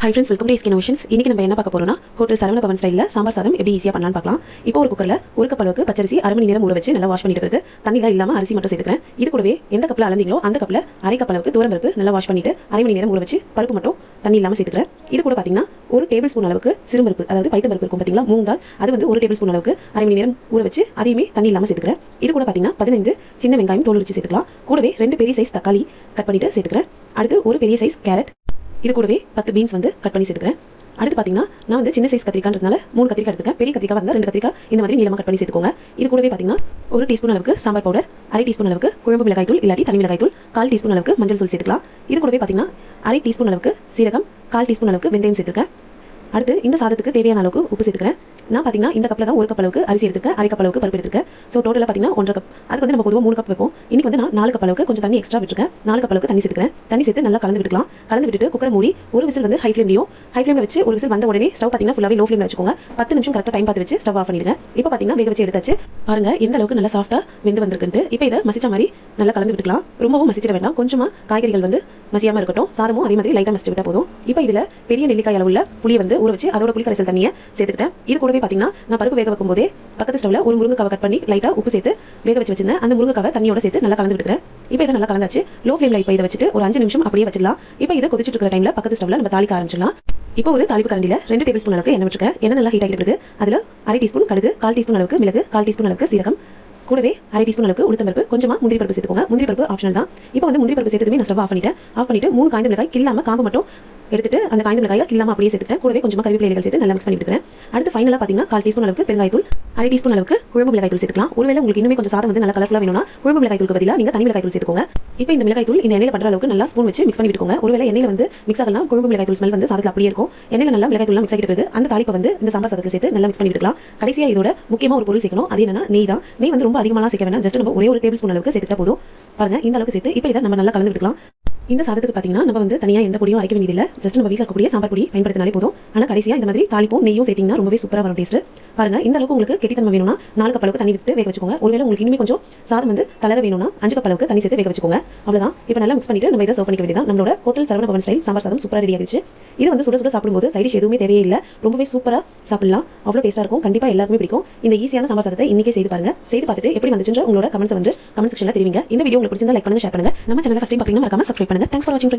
Hi friends welcome to skin oceans இன்றைக்கி நம்ம என்ன பார்க்க போறோம்னா ஹோட்டல் சரவண பவன் ஸ்டைலில் சாம்பார் சாதம் எப்படி ஈஸியாக பண்ணலாம்னு பார்க்கலாம். இப்போ ஒரு குக்கரில் ஒரு கப் அளவுக்கு பச்சரிசி அரை மணி நேரம் ஊற வச்சு நல்லா வாஷ் பண்ணிட்டு இருக்கு. தண்ணியில் இல்லாமல் அரிசி மட்டும் சேர்த்துக்கிறேன். இது கூடவே எந்த கப்பில் அளந்தீங்களோ அந்த கப்பில் அரை கப் அளவுக்கு தூரம் பருப்பு நல்லா வாஷ் பண்ணிட்டு அரை மணி நேரம் ஊற வச்சு பருப்பு மட்டும் தண்ணி இல்லாமல் சேர்த்துக்கிறேன். இது கூட பார்த்தீங்கன்னா ஒரு டேபிள் ஸ்பூன் அளவுக்கு சிறுபருப்பு அதாவது பைத்த பருப்பு இருக்கும் பார்த்தீங்களா மூணு தால் அது வந்து ஒரு டேபிள் ஸ்பூன் அளவுக்கு அரை மணி நேரம் ஊற வச்சு அதையுமே தண்ணி இல்லாமல் சேர்த்துக்கிறேன். இது கூட பார்த்தீங்கன்னா பதினைந்து சின்ன வெங்காயம் தோல் வச்சு சேர்த்துக்கலாம். கூடவே ரெண்டு பெரிய சைஸ் தக்காளி கட் பண்ணிட்டு சேர்த்துக்கிறேன். அடுத்து ஒரு பெரிய சைஸ் கேரட் இது கூடவே பத்து பீன்ஸ் வந்து கட் பண்ணி சேர்த்துக்கிறேன். அடுத்து பார்த்தீங்கன்னா நான் வந்து சின்ன சைஸ் கத்திரிக்கான்றதுனால மூணு கத்திரிக்காய் எடுத்துக்கேன் பெரிய கத்திரிக்காய் வந்தால் ரெண்டு கத்திரிக்காய். இந்த மாதிரி நீளமாக கட் பண்ணி சேர்த்துக்கோங்க. இது கூடவே பார்த்தீங்கன்னா ஒரு டீஸ்பூன் அளவுக்கு சாம்பார் பவுடர் அரை டீஸ்பூன் அளவுக்கு குழம்பு மிளகாய் தூள் இல்லாட்டி தனி மிளகாய் தூள் கால் டீஸ்பூன் அளவுக்கு மஞ்சள் தூள் சேர்த்துக்கலாம். இது கூடவே பார்த்தீங்கன்னா அரை டீஸ்பூன் அளவுக்கு சீரகம் கால் டீஸ்பூன் அளவுக்கு வெந்தயம் சேர்த்துக்கேன் அடுத்து இந்த சாதத்துக்கு தேவையான அளவுக்கு உப்பு சேர்த்துக்கிறேன். நான் பார்த்தீங்கன்னா இந்த கப்பில் தான் ஒரு கப் அளவுக்கு அரிசி எடுத்துக்க அரை கப் அளவுக்கு பருப்பு எடுத்துருக்கேன் ஸோ டோட்டலாக பார்த்தீங்கன்னா ஒன்றரை கப் அதுக்கு வந்து நம்ம பொதுவாக மூணு கப் வைப்போம். இன்னைக்கு வந்து நான் நாலு கப் அளவுக்கு கொஞ்சம் தண்ணி எக்ஸ்ட்ரா விட்டுருக்கேன். நாலு கப் அளவுக்கு தண்ணி சேர்த்துக்கிறேன். தண்ணி சேர்த்து நல்லா கலந்து விட்டுக்கலாம். கலந்து விட்டுட்டு குக்கரை மூடி ஒரு விசில் வந்து ஹை ஃப்ளேம்லையும் ஹை ஃப்ளேமில் வச்சு ஒரு விசில் வந்த உடனே ஸ்டவ் பார்த்தீங்கன்னா ஃபுல்லாகவே லோ ஃப்ளேமில் வச்சுக்கோங்க. பத்து நிமிஷம் கரெக்டாக டைம் பார்த்து வச்சு ஸ்டவ் ஆஃப் பண்ணிடுங்க. இப்போ பார்த்தீங்கன்னா வேக வச்சு எடுத்தாச்சு. பாருங்க எந்த அளவுக்கு நல்லா சாஃப்ட்டாக வெந்து வந்திருக்குன்ட்டு. இப்போ இதை மசிச்ச மாதிரி நல்லா கலந்து விட்டுக்கலாம். ரொம்பவும் மசிச்சிட வேண்டாம். கொஞ்சமாக காய்கறிகள் வந்து மசியாமல் இருக்கட்டும். சாதமும் அதே மாதிரி லைட்டாக மசிச்சு விட்டால் போதும். இப்போ இதில் பெரிய நெல்லிக்காய் அளவுள்ள புளியை வந்து ஊற வச்சு அதோட புளி கரைசல் தண்ணியை சேர்த்துக்கிட்டேன். இது கூட கூடவே பார்த்தீங்கன்னா நான் பருப்பு வேக வைக்கும் போதே பக்கத்து ஸ்டவ்ல ஒரு முருங்கைக்காவை கட் பண்ணி லைட்டாக உப்பு சேர்த்து வேக வச்சு வச்சிருந்தேன் அந்த முருங்கைக்காவை தண்ணியோட சேர்த்து நல்லா கலந்து விட்டுக்கிறேன். இப்போ இதை நல்லா கலந்தாச்சு. லோ ஃப்ளேமில் இப்போ இதை வச்சுட்டு ஒரு அஞ்சு நிமிஷம் அப்படியே வச்சிடலாம். இப்போ இதை கொதிச்சுட்டு இருக்கிற டைமில் பக்கத்து ஸ்டவ்ல நம்ம தாளிக்க ஆரம்பிச்சிடலாம். இப்போ ஒரு தாளிப்பு கரண்டியில் ரெண்டு டேபிள் ஸ்பூன் அளவுக்கு எண்ணெய் விட்டுருக்கேன். எண்ணெய் நல்லா ஹீட் ஆகிட்டு இருக்கு. அதில் அரை டீஸ்பூன் கடுகு கால் டீஸ்பூன் அளவுக்கு மிளகு கால் டீஸ்பூன் அளவுக்கு சீரகம். கூடவே அரை டீஸ்பூன் அளவுக்கு உளுத்தம் பருப்பு. கொஞ்சமாக முந்திரி பருப்பு சேர்த்துக்கோங்க. முந்திரி பருப்பு ஆப்ஷனல் தான். இப்போ வந்து முந்திரி பருப்பு சேர்த்ததுமே நான் ஸ்டவ் ஆஃப் பண்ணிட்டேன். ஆஃப் பண்ணிட்டு மூணு காய்ந்த மிளகாய் கில்லாமல் காம்பு மட்டும் எடுத்துட்டு அந்த காய்ந்த மிளகாயை இல்லாமல் அப்படியே சேர்த்துட்டேன் கூடவே கொஞ்சமாக கருவேப்பிலை இலைகள் சேர்த்து நல்லா மிக்ஸ் பண்ணி எடுத்துக்கிறேன் அடுத்து ஃபைனலாக பார்த்தீங்கன்னா கால் டீஸ்பூன் அளவுக்கு பெருங்காயத்தூள் அரை டீஸ்பூன் அளவுக்கு குழம்பு மிளகாய்த்தூள் சேர்த்துக்கலாம். ஒருவேளை உங்களுக்கு இன்னுமே கொஞ்சம் சாதம் வந்து நல்லா கலர்ஃபுல்லாக வேணும்னா குழம்பு மிளகாய் பதிலாக நீங்கள் தனி மிளகாய்த்தூள் சேர்த்துக்கோங்க. இப்போ இந்த மிளகாய்த்தூள் இந்த எண்ணெயில் பண்ணுற அளவுக்கு நல்லா ஸ்பூன் வச்சு மிக்ஸ் பண்ணி விட்டுக்கோங்க ஒருவேளை எண்ணெயில் வந்து மிக்ஸ் ஆகலாம் குழம்பு மிளகாய்த்தூள் ஸ்மெல் வந்து சாதத்தில் அப்படியே இருக்கும். எண்ணெயில் நல்லா மிளகாய் மிக்ஸ் ஆகிட்டு பிறகு அந்த தாளிப்பை வந்து இந்த சாம்பார் சாதத்துக்கு சேர்த்து நல்லா மிக்ஸ் பண்ணி விட்டுக்கலாம் கடைசியாக இதோட முக்கியமாக ஒரு பொருள் சேர்க்கணும். அது என்னன்னா நெய் தான். நெய் வந்து ரொம்ப அதிகமாக சேர்க்க வேணாம். ஜஸ்ட் நம்ம ஒரே ஒரு டேபிள் ஸ்பூன் அளவுக்கு சேர்த்துட்டா போதும். பாருங்க இந்த அளவுக்கு சேர்த்து இப்போ இதை நம்ம நல்லா கலந்து விட்டுக்கலாம். இந்த சாதத்துக்கு பார்த்தீங்கன்னா நம்ம வந்து தனியாக எந்த பொடியும் அரைக்க வேண்டியதில்லை. ஜஸ்ட் நம்ம வீட்டில் இருக்கக்கூடிய சாம்பார் பொடி பயன்படுத்தினாலே போதும். ஆனால் கடைசியாக இந்த மாதிரி தாளிப்போம் நெய்யும் சேர்த்தீங்கன்னா ரொம்பவே சூப்பராக வரும் டேஸ்ட்டு பாருங்க இந்த அளவுக்கு உங்களுக்கு கெட்டித்தன்மை வேணும்னா நாலு கப் அளவுக்கு தண்ணி விட்டு வேக வச்சுக்கோங்க. ஒருவேளை உங்களுக்கு இனிமே கொஞ்சம் சாதம் வந்து தளர வேணும்னா அஞ்சு கப் அளவுக்கு தண்ணி சேர்த்து வேக வச்சுக்கோங்க. அவ்வளவுதான். இப்போ நல்லா மிக்ஸ் பண்ணிட்டு நம்ம இதை சர்வ் பண்ணிக்க வேண்டியதான் நம்மளோட ஹோட்டல் சரவண பவன் ஸ்டைல் சாம்பார் சாதம் சூப்பராக ரெடி ஆகிடுச்சு. இது வந்து சுட சுட சாப்பிடும்போது சைடிஷ் எதுவுமே தேவையே இல்லை. ரொம்பவே சூப்பராக சாப்பிடலாம். அவ்வளோ டேஸ்ட்டாக இருக்கும். கண்டிப்பாக எல்லாருமே பிடிக்கும். இந்த ஈஸியான சாம்பார் சாதத்தை இன்றைக்கே செய்து பாருங்க. செய்து பார்த்துட்டு எப்படி வந்துச்சுன்ற உங்களோட கமெண்ட்ஸ் வந்து கமெண்ட் செக்ஷனில் தெரிவிங்க. இந்த வீடியோ உங்களுக்கு பிடிச்சிருந்தா லைக் பண்ணுங்க ஷேர் பண்ணுங்க. நம்ம சேனல் ஃபஸ்ட் டைம் பார்த்தீங்கன்னா மறக்காம சப்ஸ்கிரைப் பண்ணுங்க. தேங்க்ஸ் ஃபார் வாட்சிங்